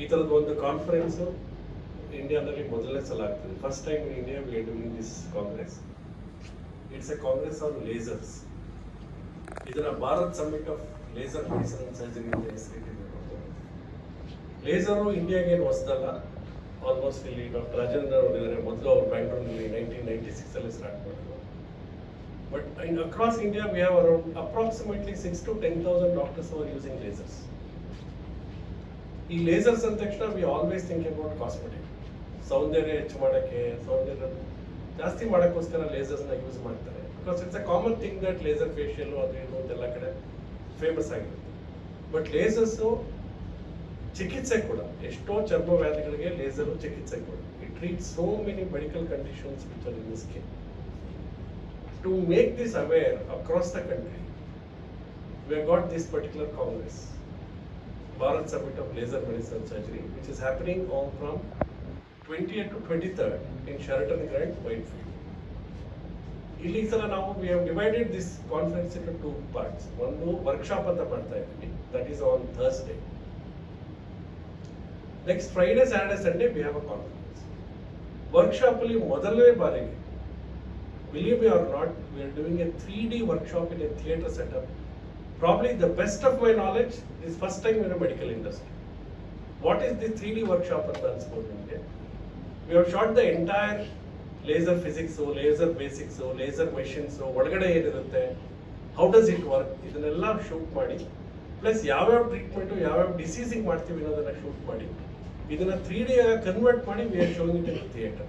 ಈ ಥರದ ಒಂದು ಕಾನ್ಫರೆನ್ಸು ಇಂಡಿಯಾದಲ್ಲಿ ಮೊದಲನೇ ಸಲ ಆಗ್ತದೆ. First time in India we doing this congress it's a congress on lasers ಇದನ್ನ Bharat summit of laser medicine and surgery laser ಇಂಡಿಯಾಗೆ ಏನು ಹೊಸದಲ್ಲ? ಆಲ್ಮೋಸ್ಟ್ ಇಲ್ಲಿ ಡಾಕ್ಟರ್ ರಾಜೇಂದ್ರ ಅವರು ಇದ್ದಾರೆ ಮೊದಲು ಅವರು ಬ್ಯಾಂಗ್ಳೂರಿನಲ್ಲಿ ನೈನ್ಟೀನ್ ನೈನ್ಟಿ ಸಿಕ್ಸಲ್ಲಿ ಸ್ಟಾರ್ಟ್ ಮಾಡಿದ್ರು. But in across India we have around approximately six to ten thousand doctors are using lasers ಈ ಲೇಸರ್ಸ್ ಅಂದ ತಕ್ಷಣ we always think about cosmetic ಸೌಂದರ್ಯ ಹೆಚ್ಚು ಮಾಡೋಕ್ಕೆ, ಸೌಂದರ್ಯ ಜಾಸ್ತಿ ಮಾಡೋಕ್ಕೋಸ್ಕರ ಲೇಸರ್ಸ್ನ ಯೂಸ್ ಮಾಡ್ತಾರೆ. Because it's a common thing that laser facial ಅದು ಏನು ಅಂತೆಲ್ಲ ಕಡೆ ಫೇಮಸ್ ಆಗಿರುತ್ತೆ. ಬಟ್ ಲೇಸರ್ಸು ಚಿಕಿತ್ಸೆ ಕೂಡ. ಎಷ್ಟೋ ಚರ್ಮ ವ್ಯಾಧಿಗಳಿಗೆ ಲೇಸರು ಚಿಕಿತ್ಸೆ ಕೂಡ. It treat so many medical conditions which are in skin to make this aware across the country we got this particular congress Bharat Summit of Laser Medicine Surgery, which is happening on from 20th to 23rd in Sheraton Grand, Whitefield. ಇಲ್ಲಿ ಈ ಸಲ ನಾವು we have divided this conference into two parts ಒಂದು workshop ಅಂತ ಮಾಡ್ತಾ ಇದ್ದೀವಿ that is on Thursday next Friday Saturday Sunday we have a conference workshop ಅಲ್ಲಿ ಮೊದಲನೇ ಬಾರಿಗೆ believe me or not, we are doing a 3D workshop in a theatre setup. Probably the best of my knowledge is first time in a medical industry. What is this 3D workshop ಅಂತ ಅನ್ಸ್ಬೋದು India? We have shot the entire laser physics, laser basics, laser machines, ಒಳಗಡೆ ಏನಿರುತ್ತೆ how does it work ಇದನ್ನೆಲ್ಲ shoot ಮಾಡಿ plus ಯಾವ್ಯಾವ treatment ಯಾವ್ಯಾವ ಡಿಸೀಸಿಗೆ ಮಾಡ್ತೀವಿ ಅನ್ನೋದನ್ನ ಶೂಟ್ ಮಾಡಿ ಇದನ್ನ ತ್ರೀ ಡಿ ಕನ್ವರ್ಟ್ ಮಾಡಿ we are showing in theatre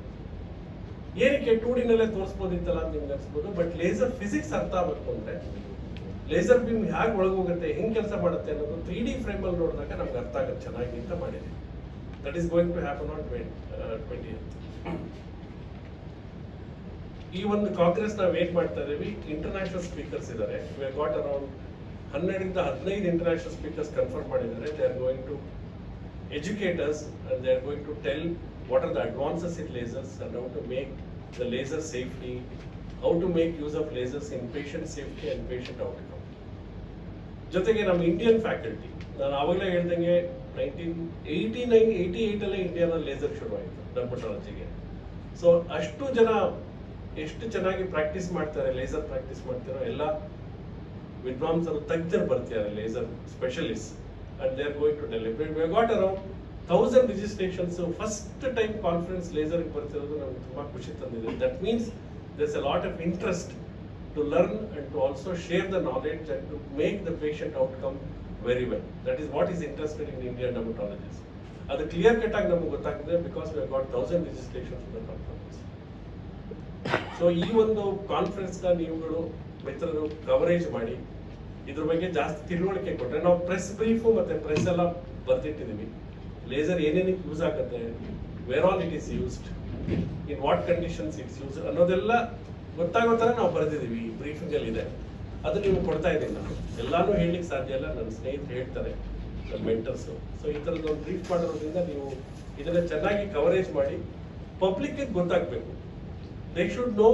ಏನಕ್ಕೆ ಟೂ ಡಿನಲ್ಲೇ ತೋರಿಸ್ಬೋದಿತ್ತಲ್ಲ ಅಂತ ನಿಮ್ಗೆ ಅನ್ಸ್ಬೋದು ಬಟ್ ಲೇಸರ್ ಫಿಸಿಕ್ಸ್ ಅರ್ಥ ಆಗಬೇಕು ಅಂದ್ರೆ ಲೇಸರ್ ಬೀಮ್ ಹೇಗೆ ಒಳಗೋಗುತ್ತೆ ಹೆಂಗೆ ಕೆಲಸ ಮಾಡುತ್ತೆ ಅನ್ನೋದು ತ್ರೀ ಡಿ ಫ್ರೇಮ್ ಅಲ್ಲಿ ನೋಡಿದಾಗ ನಮ್ಗೆ ಅರ್ಥ ಆಗುತ್ತೆ ಚೆನ್ನಾಗಿ ಅಂತ ಮಾಡಿದೆ that is going to happen on twenty ಈ ಒಂದು ಕಾಂಗ್ರೆಸ್ ನಾವು ವೇಟ್ ಮಾಡ್ತಾ ಇದೀವಿ ಇಂಟರ್ನ್ಯಾಷನಲ್ ಸ್ಪೀಕರ್ಸ್ ಇದ್ದಾರೆ. ಗಾಟ್ ಅರೌಂಡ್ ಹನ್ನೆರಡರಿಂದ ಹದಿನೈದು ಇಂಟರ್ನ್ಯಾಷನಲ್ ಸ್ಪೀಕರ್ಸ್ ಕನ್ಫರ್ಮ್ ಮಾಡಿದ್ದಾರೆ. They are going to educators they they are going to tell what are the advances in lasers and how to make the laser safely, how to make use of lasers in patient safety and patient outcome. ಜೊತೆಗೆ ನಮ್ಮ Indian faculty ನಾನು ಆವಾಗಲೇ ಹೇಳ್ದಂಗೆ nineteen eighty nine eighty ಏಯ್ಟಲ್ಲೇ ಇಂಡಿಯಾದಲ್ಲಿ laser ಶುರುವಾಯಿತು ಡರ್ಮಟಾಲಜಿಗೆ so ಅಷ್ಟು ಜನ, ಎಷ್ಟು ಚೆನ್ನಾಗಿ ಪ್ರಾಕ್ಟೀಸ್ ಮಾಡ್ತಾರೆ ಲೇಸರ್ ಪ್ರಾಕ್ಟೀಸ್ ಮಾಡ್ತಾರೋ ಎಲ್ಲ ವಿದ್ವಾಂಸರು ತಜ್ಞರು ಬರ್ತಿದ್ದಾರೆ laser specialist and they are going to deliberate we got around thousand registrations first time conference ಲೇಸರ್ಗೆ ಬರ್ತಿರೋದು ನಮ್ಗೆ ತುಂಬ ಖುಷಿ ತಂದಿದೆ. That means there's a lot of interest to learn and to also share the knowledge and to make the patient outcome very well. That is what is interested in Indian dermatologists. ಅದು clear cut ಆಗಿ ನಮಗೆ ಗೊತ್ತಾಗ್ತದೆ because we got thousand registration so ಈ ಒಂದು ಕಾನ್ಫರೆನ್ಸ್ನ ನೀವುಗಳು ಮಿತ್ರರು coverage ಮಾಡಿ, ಇದ್ರ ಬಗ್ಗೆ ಜಾಸ್ತಿ ತಿಳುವಳಿಕೆ ಕೊಟ್ಟರೆ ನಾವು ಪ್ರೆಸ್ ಬ್ರೀಫು ಮತ್ತು ಪ್ರೆಸ್ ಎಲ್ಲ ಬರ್ತಿಟ್ಟಿದ್ದೀವಿ ಲೇಸರ್ ಏನೇನಕ್ಕೆ ಯೂಸ್ ಆಗುತ್ತೆ where all it is used in what conditions it's use ಅನ್ನೋದೆಲ್ಲ ಗೊತ್ತಾಗೋ ಥರ ನಾವು ಬರೆದಿದ್ದೀವಿ ಬ್ರೀಫಿಂಗ್ ಅಲ್ಲಿ ಇದೆ. ಅದು ನೀವು ಕೊಡ್ತಾ ಇದ್ದೀನಿ ಎಲ್ಲಾನು ಹೇಳಲಿಕ್ಕೆ ಸಾಧ್ಯ ಇಲ್ಲ ನನ್ನ ಸ್ನೇಹಿತರು ಹೇಳ್ತಾರೆ ನನ್ನ ಮೆಂಟರ್ಸು ಸೊ ಈ ಥರದ್ದು ಒಂದು ಬ್ರೀಫ್ ಮಾಡೋದ್ರಿಂದ ನೀವು ಇದನ್ನ ಚೆನ್ನಾಗಿ ಕವರೇಜ್ ಮಾಡಿ ಪಬ್ಲಿಕ್ಗೆ ಗೊತ್ತಾಗಬೇಕು. ದೇ ಶುಡ್ ನೋ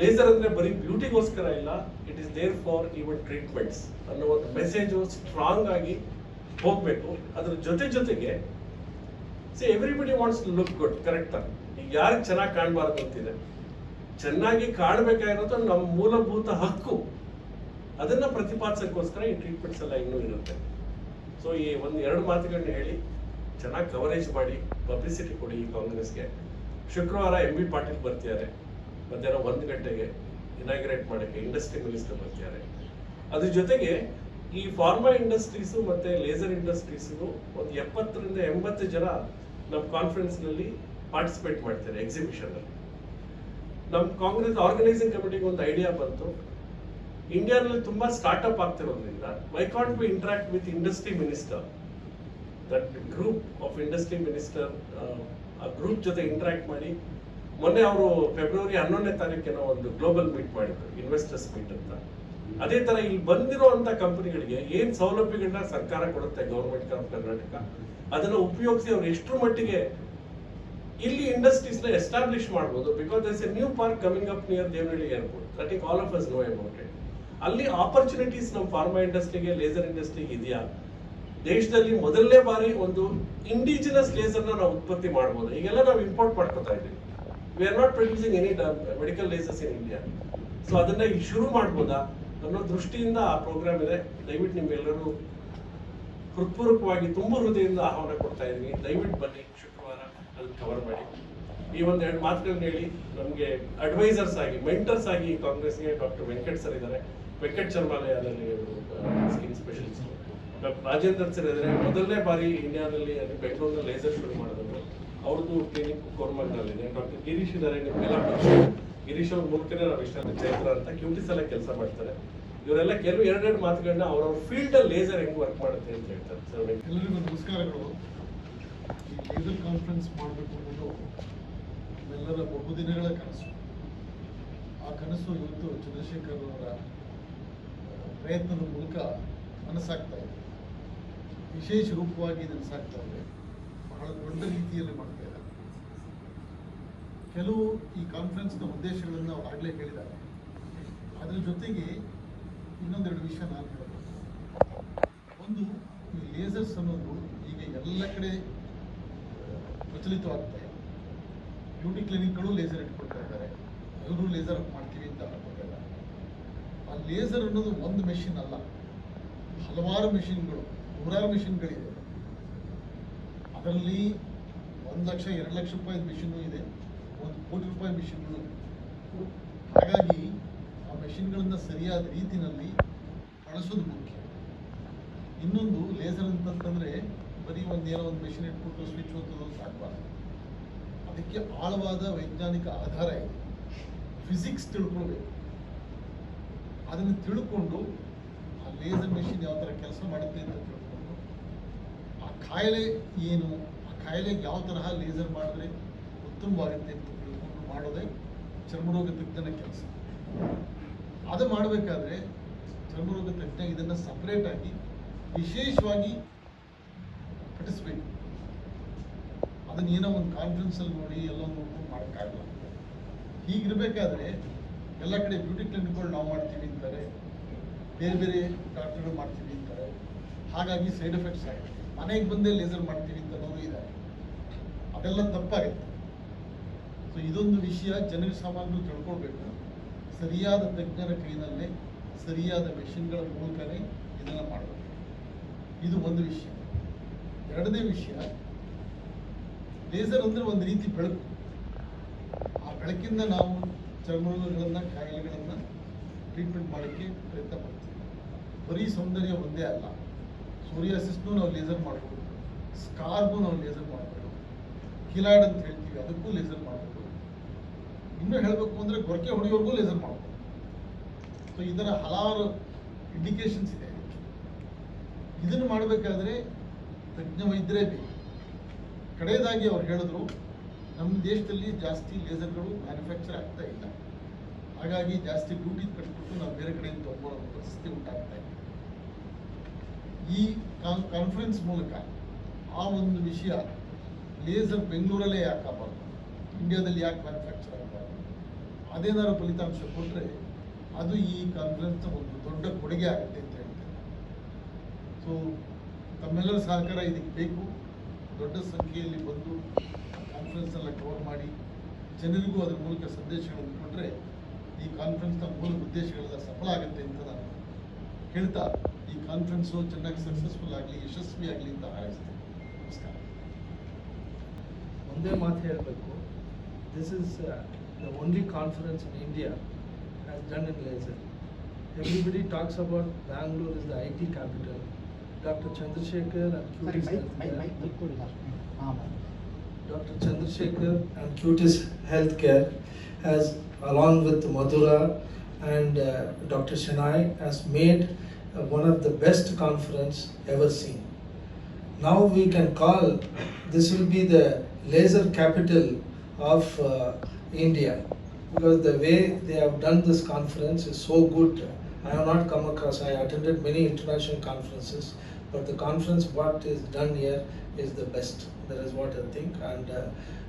ಲೇಸರ್ ಅಂದ್ರೆ ಬರೀ ಬ್ಯೂಟಿಗೋಸ್ಕರ ಇಲ್ಲ it is there for even treatments ಅನ್ನೋ ಒಂದು ಮೆಸೇಜು ಸ್ಟ್ರಾಂಗ್ ಆಗಿ ಹೋಗಬೇಕು. ಅದ್ರ ಜೊತೆ ಜೊತೆಗೆ see everybody wants look good correct ಈಗ ಯಾರಿಗೆ ಚೆನ್ನಾಗಿ ಕಾಣಬಾರ್ದು ಅಂತಿದೆ? ಚೆನ್ನಾಗಿ ಕಾಣಬೇಕಾಗಿರೋದು ನಮ್ಮ ಮೂಲಭೂತ ಹಕ್ಕು. ಅದನ್ನ ಪ್ರತಿಪಾದಿಸೋಕ್ಕೋಸ್ಕರ ಈ ಟ್ರೀಟ್ಮೆಂಟ್ಸ್ ಎಲ್ಲ ಇನ್ನೂ ಇರುತ್ತೆ. ಸೊ ಈ ಒಂದು ಎರಡು ಮಾತುಗಳನ್ನ ಹೇಳಿ, ಚೆನ್ನಾಗಿ ಕವರೇಜ್ ಮಾಡಿ ಪಬ್ಲಿಸಿಟಿ ಕೊಡಿ ಈ ಕಾಂಗ್ರೆಸ್ಗೆ. ಶುಕ್ರವಾರ ಎಂ ಬಿ ಪಾಟೀಲ್ ಬರ್ತಿದ್ದಾರೆ. ಮಧ್ಯಾಹ್ನ ಒಂದು ಗಂಟೆಗೆ ಇನಾಗ್ರೇಟ್ ಮಾಡೋಕ್ಕೆ ಇಂಡಸ್ಟ್ರಿ ಮಿನಿಸ್ಟರ್ ಬರ್ತಿದ್ದಾರೆ. ಅದ್ರ ಜೊತೆಗೆ ಈ ಫಾರ್ಮಾ ಇಂಡಸ್ಟ್ರೀಸು ಮತ್ತೆ ಲೇಸರ್ ಇಂಡಸ್ಟ್ರೀಸು ಒಂದು ಎಪ್ಪತ್ತರಿಂದ ಎಂಬತ್ತು ಜನ ನಮ್ಮ ಕಾನ್ಫರೆನ್ಸ್ನಲ್ಲಿ ಪಾರ್ಟಿಸಿಪೇಟ್ ಮಾಡ್ತಾರೆ ಎಕ್ಸಿಬಿಷನ್ ಅಲ್ಲಿ. ನಮ್ಮ ಕಾಂಗ್ರೆಸ್ ಆರ್ಗನೈಸಿಂಗ್ ಕಮಿಟಿಗೆ ಒಂದು ಐಡಿಯಾ ಬಂತು. ಇಂಡಿಯಾನಲ್ಲಿ ತುಂಬಾ startup ಆಗ್ತಿರೋದ್ರಿಂದ why can't be interact with industry minister that group of industry minister ಆ ಗ್ರೂಪ್ ಜೊತೆ ಇಂಟ್ರಾಕ್ಟ್ ಮಾಡಿ. ಮೊನ್ನೆ ಅವರು ಫೆಬ್ರವರಿ ಹನ್ನೊಂದನೇ ತಾರೀಕಿನ ಒಂದು ಗ್ಲೋಬಲ್ ಮೀಟ್ ಮಾಡಿದ್ರು ಇನ್ವೆಸ್ಟರ್ಸ್ ಮೀಟ್ ಅಂತ. ಅದೇ ತರ ಇಲ್ಲಿ ಬಂದಿರುವಂತ ಕಂಪನಿಗಳಿಗೆ ಏನ್ ಸೌಲಭ್ಯಗಳನ್ನ ಸರ್ಕಾರ ಕೊಡುತ್ತೆ ಗೌರ್ಮೆಂಟ್ ಆಫ್ ಕರ್ನಾಟಕ? ಅದನ್ನ ಉಪಯೋಗಿಸಿ ಅವ್ರು ಎಷ್ಟು ಮಟ್ಟಿಗೆ ಇಲ್ಲಿ ಇಂಡಸ್ಟ್ರೀಸ್ನ ಎಸ್ಟಾಬ್ಲಿಷ್ ಮಾಡಬಹುದು because there's a new park coming up near Devanahalli airport that ಇಕ್ all of us know about it ಅಲ್ಲಿ ಆಪರ್ಚುನಿಟೀಸ್ ನಮ್ಮ ಫಾರ್ಮಾ ಇಂಡಸ್ಟ್ರಿಗೆ ಲೇಸರ್ ಇಂಡಸ್ಟ್ರಿಗೆ ಇದೆಯಾ? ದೇಶದಲ್ಲಿ ಮೊದಲನೇ ಬಾರಿ ಒಂದು ಇಂಡಿಜಿನಸ್ ಲೇಸರ್ನ ನಾವು ಉತ್ಪತ್ತಿ ಮಾಡ್ಬೋದು. ಈಗೆಲ್ಲ ನಾವು ಇಂಪೋರ್ಟ್ ಮಾಡ್ಕೊತಾ ಇದ್ದೀವಿ. We are not producing any medical lasers in India so ಅದನ್ನ ಈಗ ಶುರು ಮಾಡ್ಬೋದಾ? ಅನ್ನೋ ದೃಷ್ಟಿಯಿಂದ ಆ ಪ್ರೋಗ್ರಾಮ್ ಇದೆ. ದಯವಿಟ್ಟು ನಿಮ್ಗೆಲ್ಲರೂ ಹೃತ್ಪೂರ್ವಕವಾಗಿ ತುಂಬ ಹೃದಯದಿಂದ ಆಹ್ವಾನ ಕೊಡ್ತಾ ಇದ್ದೀನಿ. ದಯವಿಟ್ಟು ಬನ್ನಿ. ಅದನ್ನ ಕವರ್ ಮಾಡಿ. ಈ ಒಂದು ಎರಡು ಮಾತುಗಳನ್ನ ಹೇಳಿ ನಮಗೆ ಅಡ್ವೈಸರ್ಸ್ ಆಗಿ ಮೆಂಟರ್ಸ್ ಆಗಿ ಕಾಂಗ್ರೆಸ್ಗೆ ಡಾಕ್ಟರ್ ವೆಂಕಟ್ ಸರ್ ಇದ್ದಾರೆ Venkat ಶರ್ಮಾಲಯದಲ್ಲಿ skin specialist doctor Rajendra sir ಇದ್ದಾರೆ ಮೊದಲನೇ ಬಾರಿ ಇಂಡಿಯಾದಲ್ಲಿ, ಅಲ್ಲಿ ಬೆಂಗಳೂರಿನ ಲೇಸರ್ ಶುರು ಮಾಡಿದ್ರು ಅವ್ರದ್ದು ಕ್ಲಿನಿಕ್ ಕೋರ್ಮಂಗ್ನಲ್ಲಿದೆ ಡಾಕ್ಟರ್ ಗಿರೀಶ್ ಇದ್ದಾರೆ ನಿಮ್ಗೆಲ್ಲ ಗಿರೀಶ್ ಅವ್ರ ಮೂಲಕನೇ ನಾವು ಇಷ್ಟ ಚೈತ್ರ ಅಂತ ಕ್ಯೂಟಿಸ್ ಎಲ್ಲ ಕೆಲಸ ಮಾಡ್ತಾರೆ. ಇವರೆಲ್ಲ ಕೆಲವು ಎರಡೆರಡು ಮಾತುಗಳನ್ನ ಅವ್ರವ್ರ ಫೀಲ್ಡ್ ಲೇಸರ್ ಹೆಂಗ್ ವರ್ಕ್ ಮಾಡುತ್ತೆ ಅಂತ ಹೇಳ್ತಾರೆ ಸರ್ ಎಲ್ಲರಿಗೂ ನಮಸ್ಕಾರಗಳು. ಲೇಸರ್ ಕಾನ್ಫರೆನ್ಸ್ ಮಾಡಬೇಕು ಅನ್ನೋದು ನಮ್ಮೆಲ್ಲರ ಬಹುದಿನಗಳ ಕನಸು. ಆ ಕನಸು ಇವತ್ತು ಚಂದ್ರಶೇಖರ್ ಅವರ ಪ್ರಯತ್ನದ ಮೂಲಕ ನನಸಾಗ್ತಾ ಇದೆ. ವಿಶೇಷ ರೂಪವಾಗಿ ನನಸಾಗ್ತಾ ಇದೆ. ಬಹಳ ದೊಡ್ಡ ರೀತಿಯಲ್ಲಿ ಮಾಡ್ತಾ ಇದ್ದಾರೆ. ಕೆಲವು ಈ ಕಾನ್ಫರೆನ್ಸ್ನ ಉದ್ದೇಶಗಳನ್ನು ಅವ್ರು ಆಗಲೇ ಹೇಳಿದ್ದಾರೆ. ಅದರ ಜೊತೆಗೆ ಇನ್ನೊಂದೆರಡು ವಿಷಯ ನಾನು ಹೇಳಬೇಕು. ಒಂದು, ಈ ಲೇಸರ್ಸ್ ಅನ್ನೋದು ಈಗ ಎಲ್ಲ ಕಡೆ ಪ್ರಚಲಿತವಾಗ್ತಾ ಇದೆ. ಬ್ಯೂಟಿ ಕ್ಲಿನಿಕ್ಗಳು ಲೇಸರ್ ಇಟ್ಕೊಳ್ತಾ ಇದ್ದಾರೆ. ಇವರು ಲೇಸರ್ ಮಾಡ್ತೀವಿ ಅಂತ ಅನ್ಕೊಂಡಿದ್ದಾರೆ ಆ ಲೇಸರ್ ಅನ್ನೋದು ಒಂದು ಮೆಷಿನ್ ಅಲ್ಲ. ಹಲವಾರು ಮೆಷಿನ್ಗಳು ನೂರಾರು ಮೆಷಿನ್ಗಳಿದೆ ಅದರಲ್ಲಿ ಒಂದು ಲಕ್ಷ, ಎರಡು ಲಕ್ಷ ರೂಪಾಯಿ ಮೆಷಿನ್ನು ಇದೆ. ಒಂದು ಕೋಟಿ ರೂಪಾಯಿ ಮೆಷಿನ್ಗಳು ಹಾಗಾಗಿ ಆ ಮೆಷಿನ್ಗಳನ್ನು ಸರಿಯಾದ ರೀತಿಯಲ್ಲಿ ಬಳಸೋದು ಮುಖ್ಯ. ಇನ್ನೊಂದು ಲೇಸರ್ ಅಂತಂತಂದ್ರೆ ಬರೀ ಒಂದು ಏನೋ ಒಂದು ಮೆಷಿನ್ ಇಟ್ಬಿಟ್ಟು ಸ್ವಿಚ್ ಒತ್ತೋದು ಅದಕ್ಕೆ ಆಳವಾದ ವೈಜ್ಞಾನಿಕ ಆಧಾರ ಇದೆ. ಫಿಸಿಕ್ಸ್ ತಿಳ್ಕೊಳ್ಬೇಕು. ಅದನ್ನು ತಿಳ್ಕೊಂಡು ಆ ಲೇಸರ್ ಮೆಷಿನ್ ಯಾವ ಥರ ಕೆಲಸ ಮಾಡುತ್ತೆ ಅಂತ ತಿಳ್ಕೊಂಡು, ಆ ಕಾಯಿಲೆ ಏನು, ಆ ಕಾಯಿಲೆಗೆ ಯಾವ ತರಹ ಲೇಸರ್ ಮಾಡಿದ್ರೆ ಉತ್ತಮವಾಗುತ್ತೆ ಅಂತ ತಿಳ್ಕೊಂಡು ಮಾಡೋದೇ ಚರ್ಮರೋಗ ತಜ್ಞನ ಕೆಲಸ. ಅದು ಮಾಡಬೇಕಾದ್ರೆ ಚರ್ಮರೋಗ ತಜ್ಞ ಇದನ್ನು ಸಪ್ರೇಟಾಗಿ ವಿಶೇಷವಾಗಿ ಪಠಿಸ್ಬೇಕು. ಅದನ್ನ ಏನೋ ಒಂದು ಕಾನ್ಫರೆನ್ಸ್ ಅಲ್ಲಿ ನೋಡಿ ಎಲ್ಲ ನೋಡ್ಕೊಂಡು ಮಾಡೋಕ್ಕಾಗಲ್ಲ ಹೀಗಿರಬೇಕಾದ್ರೆ ಎಲ್ಲ ಕಡೆ ಬ್ಯೂಟಿ ಕ್ಲಿನಿಕ್ಗಳು ನಾವು ಮಾಡ್ತೀವಿ ಅಂತಾರೆ. ಬೇರೆ ಬೇರೆ ಡಾಕ್ಟರ್ಗಳು ಮಾಡ್ತೀವಿ ಅಂತಾರೆ. ಹಾಗಾಗಿ ಸೈಡ್ ಎಫೆಕ್ಟ್ಸ್ ಆಗುತ್ತೆ. ಮನೆಗೆ ಬಂದೇ ಲೇಸರ್ ಮಾಡ್ತೀವಿ ಅಂತ ಅನ್ನೋರು ಇದ್ದಾರೆ. ಅದೆಲ್ಲ ತಪ್ಪಾಗುತ್ತೆ. ಸೊ ಇದೊಂದು ವಿಷಯ ಜನರು ಸಾಮಾನ್ಯರು ತಿಳ್ಕೊಳ್ಬೇಕು. ಸರಿಯಾದ ತಜ್ಞರ ಕೈನಲ್ಲೇ ಸರಿಯಾದ ಮೆಷಿನ್ಗಳ ಮೂಲಕನೇ ಇದನ್ನು ಮಾಡಬೇಕು. ಇದು ಒಂದು ವಿಷಯ. ಎರಡನೇ ವಿಷಯ ಲೇಸರ್ ಅಂದ್ರೆ ಒಂದು ರೀತಿ ಬೆಳಕು. ಆ ಬೆಳಕಿಂದ ನಾವು ಚರ್ಮಗಳನ್ನು ಕಾಯಿಲೆಗಳನ್ನ ಟ್ರೀಟ್ಮೆಂಟ್ ಮಾಡೋಕ್ಕೆ ಪ್ರಯತ್ನ ಪಡ್ತೀವಿ. ಬರೀ ಸೌಂದರ್ಯ ಒಂದೇ ಅಲ್ಲ. ಸೋರಿಯಾಸಿಸ್ನು ನಾವು ಲೇಸರ್ ಮಾಡ್ಬೋದು. ಸ್ಕಾರ್ಗೂ ನಾವು ಲೇಸರ್ ಮಾಡ್ಬೋದು. ಕಿಲಾಡ್ ಅಂತ ಹೇಳ್ತೀವಿ, ಅದಕ್ಕೂ ಲೇಸರ್ ಮಾಡ್ಬೋದು. ಇನ್ನೂ ಹೇಳಬೇಕು ಅಂದ್ರೆ ಗೊರಕೆ ಹೊಡೆಯೋರ್ಗೂ ಲೇಸರ್ ಮಾಡ್ಬೋದು. ಸೊ ಇದರ ಹಲವಾರು ಇಂಡಿಕೇಶನ್ಸ್ ಇದೆ. ಇದನ್ನು ಮಾಡಬೇಕಾದ್ರೆ ತಜ್ಞ ವೈದ್ಯರೇ ಬೇಕು. ಕಡೆಯದಾಗಿ ಅವ್ರು ಹೇಳಿದ್ರು ನಮ್ಮ ದೇಶದಲ್ಲಿ ಜಾಸ್ತಿ ಲೇಸರ್ಗಳು ಮ್ಯಾನುಫ್ಯಾಕ್ಚರ್ ಆಗ್ತಾ ಇಲ್ಲ. ಹಾಗಾಗಿ ಜಾಸ್ತಿ ಡ್ಯೂಟಿ ಕಟ್ಬಿಟ್ಟು ನಾವು ಬೇರೆ ಕಡೆಯಿಂದ ತೊಗೊಳ್ಳೋ ಪರಿಸ್ಥಿತಿ ಉಂಟಾಗ್ತಾ ಇದೆ. ಈ ಕಾನ್ಫರೆನ್ಸ್ ಮೂಲಕ ಆ ಒಂದು ವಿಷಯ ಲೇಸರ್ ಬೆಂಗಳೂರಲ್ಲೇ ಯಾಕೆ ಆಗಬಾರ್ದು? ಇಂಡಿಯಾದಲ್ಲಿ ಯಾಕೆ ಮ್ಯಾನುಫ್ಯಾಕ್ಚರ್ ಆಗಬಾರ್ದು? ಅದೇನಾದ್ರು ಫಲಿತಾಂಶ ಕೊಟ್ಟರೆ ಅದು ಈ ಕಾನ್ಫರೆನ್ಸ್ನ ಒಂದು ದೊಡ್ಡ ಕೊಡುಗೆ ಆಗುತ್ತೆ ಅಂತ ಹೇಳ್ತೇನೆ. ಸೊ ತಮ್ಮೆಲ್ಲರ ಸಹಕಾರ ಇದಕ್ಕೆ ಬೇಕು. ದೊಡ್ಡ ಸಂಖ್ಯೆಯಲ್ಲಿ ಬಂದು ಕಾನ್ಫರೆನ್ಸ್ ಎಲ್ಲ ಕವರ್ ಮಾಡಿ ಜನರಿಗೂ ಅದರ ಮೂಲಕ ಸಂದೇಶಗಳನ್ನು ಕೊಟ್ಟರೆ ಈ ಕಾನ್ಫರೆನ್ಸ್ನ ಮೂಲ ಉದ್ದೇಶಗಳೆಲ್ಲ ಸಫಲ ಆಗುತ್ತೆ ಅಂತ ನಾನು ಹೇಳ್ತಾ ಈ ಕಾನ್ಫರೆನ್ಸು ಚೆನ್ನಾಗಿ ಸಕ್ಸಸ್ಫುಲ್ ಆಗಲಿ, ಯಶಸ್ವಿ ಆಗಲಿ ಅಂತ ಹಾರೈಸ್ತೇನೆ. ನಮಸ್ಕಾರ. ಒಂದೇ ಮಾತು ಹೇಳಬೇಕು. This is the only conference in India has done in laser everybody talks about Bangalore is the I T capital Doctor Chandrashekar and Cutis Dr. Chandrasekhar and Cutis Healthcare has, along with Madhura and uh, Dr. Shanai, has made uh, one of the best conference ever seen. Now we can call this will be the laser capital of uh, India because the way they have done this conference is so good. I have not come across. I attended many international conferences, but the conference what is done here is the best. That is what I think, and uh,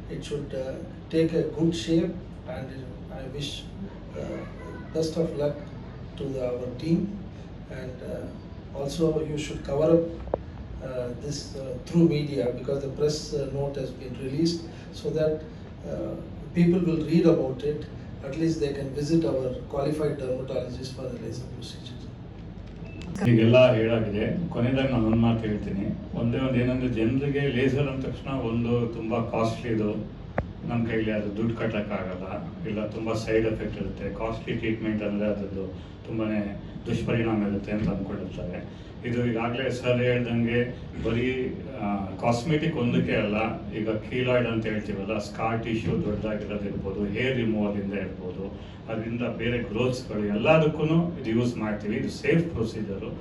it should uh, take a good shape. And I wish uh, best of luck to the, our team, and uh, also you should cover up uh, this uh, through media because the press uh, note has been released so that uh, people will read about it, at least they can visit our qualified dermatologist for the laser procedure. ಈಗೆಲ್ಲ ಹೇಳಾಗಿದೆ. ಕೊನೆಯದಾಗಿ ನಾನು ಒಂದು ಮಾತು ಹೇಳ್ತೀನಿ. ಒಂದೇ ಒಂದು ಏನಂದ್ರೆ ಜನರಿಗೆ ಲೇಸರ್ ಅಂದ ತಕ್ಷಣ ಒಂದು ತುಂಬಾ ಕಾಸ್ಟ್ಲಿ ಇದು. ನಮ್ಮ ಕೈಲಿ ಅದು ದುಡ್ಡು ಕಟ್ಟಕ್ಕಾಗಲ್ಲ ಇಲ್ಲ ತುಂಬಾ ಸೈಡ್ ಎಫೆಕ್ಟ್ ಇರುತ್ತೆ. ಕಾಸ್ಟ್ಲಿ ಟ್ರೀಟ್ಮೆಂಟ್ ಅಂದ್ರೆ ಅದರದ್ದು ತುಂಬಾನೇ ದುಷ್ಪರಿಣಾಮ ಇರುತ್ತೆ ಅಂತ ಅಂದ್ಕೊಂಡಿರ್ತಾರೆ. ಇದು ಈಗಾಗಲೇ ಸರ್ ಹೇಳ್ದಂಗೆ ಬರೀ ಕಾಸ್ಮೆಟಿಕ್ ಒಂದಕ್ಕೆ ಅಲ್ಲ, ಈಗ ಕೀಲಾಯ್ಡ್ ಅಂತ ಹೇಳ್ತೀವಲ್ಲ ಸ್ಕಾರ್ ಟಿಶ್ಯೂ ದೊಡ್ಡದಾಗಿರೋದಿರ್ಬೋದು ಹೇರ್ ರಿಮೂವಲ್ ಇಂದ ಇರ್ಬೋದು, ಅದರಿಂದ ಬೇರೆ ಗ್ರೋತ್ಸ್ಗಳು ಎಲ್ಲದಕ್ಕೂ ಇದು ಯೂಸ್ ಮಾಡ್ತೀವಿ. ಇದು ಸೇಫ್ ಪ್ರೊಸೀಜರು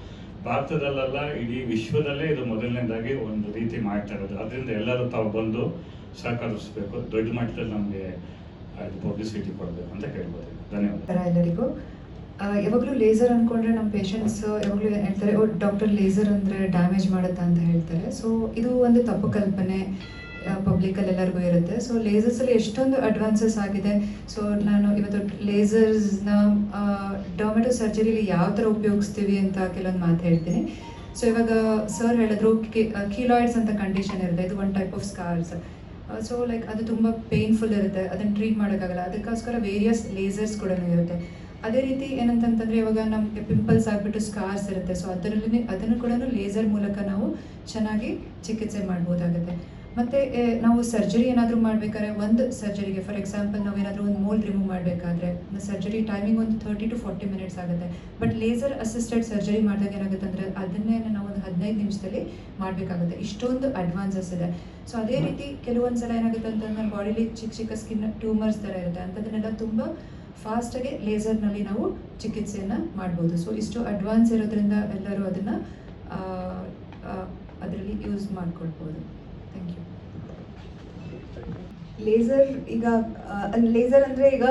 ಭಾರತದಲ್ಲೆಲ್ಲ ಇಡೀ ವಿಶ್ವದಲ್ಲೇ ಇದು ಮೊದಲನೇದಾಗಿ ಒಂದು ರೀತಿ ಮಾಡ್ತಾ ಇರೋದು. ಅದರಿಂದ ಎಲ್ಲರೂ ತಾವು ಬಂದು ಸಹಕರಿಸಬೇಕು. ದೊಡ್ಡ ಮಟ್ಟದಲ್ಲಿ ನಮಗೆ ಪಬ್ಲಿಸಿಟಿ ಕೊಡಬೇಕು ಅಂತ ಕೇಳ್ಬೋದು. ಧನ್ಯವಾದ ಎಲ್ಲರಿಗೂ ಯಾವಾಗಲೂ ಲೇಸರ್ ಅಂದ್ಕೊಂಡ್ರೆ ನಮ್ಮ ಪೇಷಂಟ್ಸ್ ಯಾವಾಗಲೂ ಹೇಳ್ತಾರೆ, ಓ ಡಾಕ್ಟರ್ ಲೇಸರ್ ಅಂದರೆ ಡ್ಯಾಮೇಜ್ ಮಾಡುತ್ತಾ ಅಂತ ಹೇಳ್ತಾರೆ. ಸೊ ಇದು ಒಂದು ತಪ್ಪು ಕಲ್ಪನೆ ಪಬ್ಲಿಕಲ್ಲಿ ಎಲ್ಲರಿಗೂ ಇರುತ್ತೆ. ಸೊ ಲೇಸರ್ಸಲ್ಲಿ ಎಷ್ಟೊಂದು ಅಡ್ವಾನ್ಸಸ್ ಆಗಿದೆ. ಸೊ ನಾನು ಇವತ್ತು ಲೇಸರ್ಸ್ನ ಡೊಮೆಟೊ ಸರ್ಜರಿಲಿ ಯಾವ ಥರ ಉಪಯೋಗಿಸ್ತೀವಿ ಅಂತ ಕೆಲವೊಂದು ಮಾತು ಹೇಳ್ತೀನಿ. ಸೊ ಇವಾಗ ಸರ್ ಹೇಳಿದ್ರು ಕೀಲಾಯ್ಡ್ಸ್ ಅಂತ ಕಂಡೀಷನ್ ಇರುತ್ತೆ. ಇದು one type of scars so like ಅದು ತುಂಬ ಪೇನ್ಫುಲ್ ಇರುತ್ತೆ. ಅದನ್ನು ಟ್ರೀಟ್ ಮಾಡೋಕ್ಕಾಗಲ್ಲ. ಅದಕ್ಕೋಸ್ಕರ ವೇರಿಯಸ್ ಲೇಸರ್ಸ್ ಕೂಡ ಇರುತ್ತೆ. ಅದೇ ರೀತಿ ಏನಂತಂತಂದರೆ ಇವಾಗ ನಮಗೆ ಪಿಂಪಲ್ಸ್ ಆಗಿಬಿಟ್ಟು ಸ್ಕಾರ್ಸ್ ಇರುತ್ತೆ. ಸೊ ಅದರಲ್ಲಿ ಅದನ್ನು ಕೂಡ ಲೇಸರ್ ಮೂಲಕ ನಾವು ಚೆನ್ನಾಗಿ ಚಿಕಿತ್ಸೆ ಮಾಡ್ಬೋದಾಗುತ್ತೆ. ಮತ್ತು ನಾವು ಸರ್ಜರಿ ಏನಾದರೂ ಮಾಡ್ಬೇಕಾದ್ರೆ ಒಂದು ಸರ್ಜರಿಗೆ ಫಾರ್ ಎಕ್ಸಾಂಪಲ್ ನಾವು ಏನಾದರೂ ಒಂದು ಮೋಲ್ ರಿಮೂವ್ ಮಾಡಬೇಕಾದ್ರೆ ಸರ್ಜರಿ ಟೈಮಿಂಗ್ ಒಂದು ತರ್ಟಿ ಟು ಫಾರ್ಟಿ ಮಿನಿಟ್ಸ್ ಆಗುತ್ತೆ. ಬಟ್ ಲೇಸರ್ ಅಸಿಸ್ಟೆಡ್ ಸರ್ಜರಿ ಮಾಡಿದಾಗ ಏನಾಗುತ್ತೆ ಅಂದರೆ ಅದನ್ನೇ ನಾವು ಒಂದು ಹದಿನೈದು ನಿಮಿಷದಲ್ಲಿ ಮಾಡಬೇಕಾಗುತ್ತೆ. ಇಷ್ಟೊಂದು ಅಡ್ವಾನ್ಸಸ್ ಇದೆ. ಸೊ ಅದೇ ರೀತಿ ಕೆಲವೊಂದು ಸಲ ಏನಾಗುತ್ತೆ ಅಂತಂದ್ರೆ ಬಾಡಿಲಿ ಚಿಕ್ಕ ಚಿಕ್ಕ ಸ್ಕಿನ್ ಟ್ಯೂಮರ್ಸ್ ಥರ ಇರುತ್ತೆ. ಅಂಥದ್ದನ್ನೆಲ್ಲ ತುಂಬ ಫಾಸ್ಟಾಗಿ ಲೇಸರ್ನಲ್ಲಿ ನಾವು ಚಿಕಿತ್ಸೆಯನ್ನು ಮಾಡ್ಬೋದು. ಸೊ ಇಷ್ಟು ಅಡ್ವಾನ್ಸ್ ಇರೋದ್ರಿಂದ ಎಲ್ಲರೂ ಅದನ್ನು ಅದರಲ್ಲಿ ಯೂಸ್ ಮಾಡ್ಕೊಳ್ಬೋದು. ಥ್ಯಾಂಕ್ ಯು ಲೇಸರ್ ಈಗ ಲೇಸರ್ ಅಂದ್ರೆ ಈಗ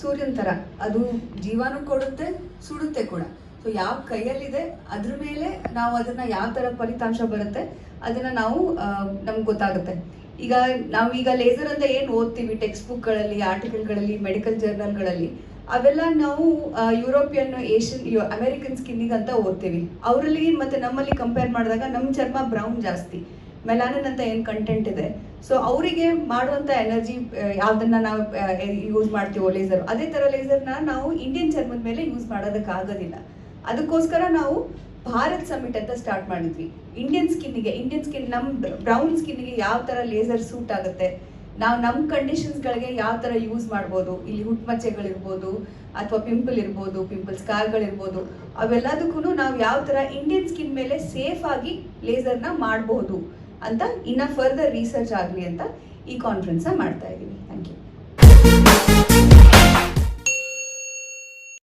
ಸೂರ್ಯನ ತರ. ಅದು ಜೀವಾನು ಕೊಡುತ್ತೆ, ಸುಡುತ್ತೆ ಕೂಡ. ಸೊ ಯಾವ ಕೈಯಲ್ಲಿದೆ, ಅದ್ರ ಮೇಲೆ ನಾವು ಅದನ್ನ ಯಾವ ತರ ಫಲಿತಾಂಶ ಬರುತ್ತೆ, ಅದನ್ನ ನಾವು ನಮ್ಗೆ ಗೊತ್ತಾಗುತ್ತೆ. ಈಗ ನಾವು ಈಗ ಲೇಸರ್ ಅಂತ ಏನು ಓದ್ತೀವಿ ಟೆಕ್ಸ್ಟ್ ಬುಕ್ಗಳಲ್ಲಿ ಆರ್ಟಿಕಲ್ಗಳಲ್ಲಿ ಮೆಡಿಕಲ್ ಜರ್ನಲ್ಗಳಲ್ಲಿ ಅವೆಲ್ಲ ನಾವು ಯುರೋಪಿಯನ್ ಏಷ್ಯನ್ ಅಮೆರಿಕನ್ ಸ್ಕಿನ್ನಿಗೆ ಅಂತ ಓದ್ತೀವಿ. ಅವರಲ್ಲಿ ಮತ್ತೆ ನಮ್ಮಲ್ಲಿ ಕಂಪೇರ್ ಮಾಡಿದಾಗ ನಮ್ಮ ಚರ್ಮ ಬ್ರೌನ್ ಜಾಸ್ತಿ. ಮೆಲಾನನ್ ಅಂತ ಏನು ಕಂಟೆಂಟ್ ಇದೆ? ಸೊ ಅವರಿಗೆ ಮಾಡುವಂಥ ಎನರ್ಜಿ ಯಾವ್ದನ್ನ ನಾವು ಯೂಸ್ ಮಾಡ್ತೀವೋ ಲೇಸರ್ ಅದೇ ಥರ ಲೇಸರ್ನ ನಾವು ಇಂಡಿಯನ್ ಚರ್ಮದ ಮೇಲೆ ಯೂಸ್ ಮಾಡೋದಕ್ಕಾಗೋದಿಲ್ಲ. ಅದಕ್ಕೋಸ್ಕರ ನಾವು ಭಾರತ್ ಸಮಿಟ್ ಅಂತ ಸ್ಟಾರ್ಟ್ ಮಾಡಿದ್ವಿ. ಇಂಡಿಯನ್ ಸ್ಕಿನ್ನಿಗೆ ಇಂಡಿಯನ್ ಸ್ಕಿನ್ ನಮ್ಮ ಬ್ರೌನ್ ಸ್ಕಿನ್ನಿಗೆ ಯಾವ ಥರ ಲೇಸರ್ ಸೂಟ್ ಆಗುತ್ತೆ? ನಾವು ನಮ್ಮ ಕಂಡೀಷನ್ಸ್ಗಳಿಗೆ ಯಾವ ಥರ ಯೂಸ್ ಮಾಡ್ಬೋದು? ಇಲ್ಲಿ ಹುಟ್ಟುಮಚ್ಚೆಗಳಿರ್ಬೋದು ಅಥವಾ ಪಿಂಪಲ್ ಇರ್ಬೋದು ಪಿಂಪಲ್ ಸ್ಕಾರ್ಗಳಿರ್ಬೋದು ಅವೆಲ್ಲದಕ್ಕೂ ನಾವು ಯಾವ ಥರ ಇಂಡಿಯನ್ ಸ್ಕಿನ್ ಮೇಲೆ ಸೇಫ್ ಆಗಿ ಲೇಸರ್ನ ಮಾಡಬಹುದು ಅಂತ ಇನ್ನ ಫರ್ದರ್ ರಿಸರ್ಚ್ ಆಗಲಿ ಅಂತ ಈ ಕಾನ್ಫರೆನ್ಸ್ನ ಮಾಡ್ತಾ ಇದ್ದೀವಿ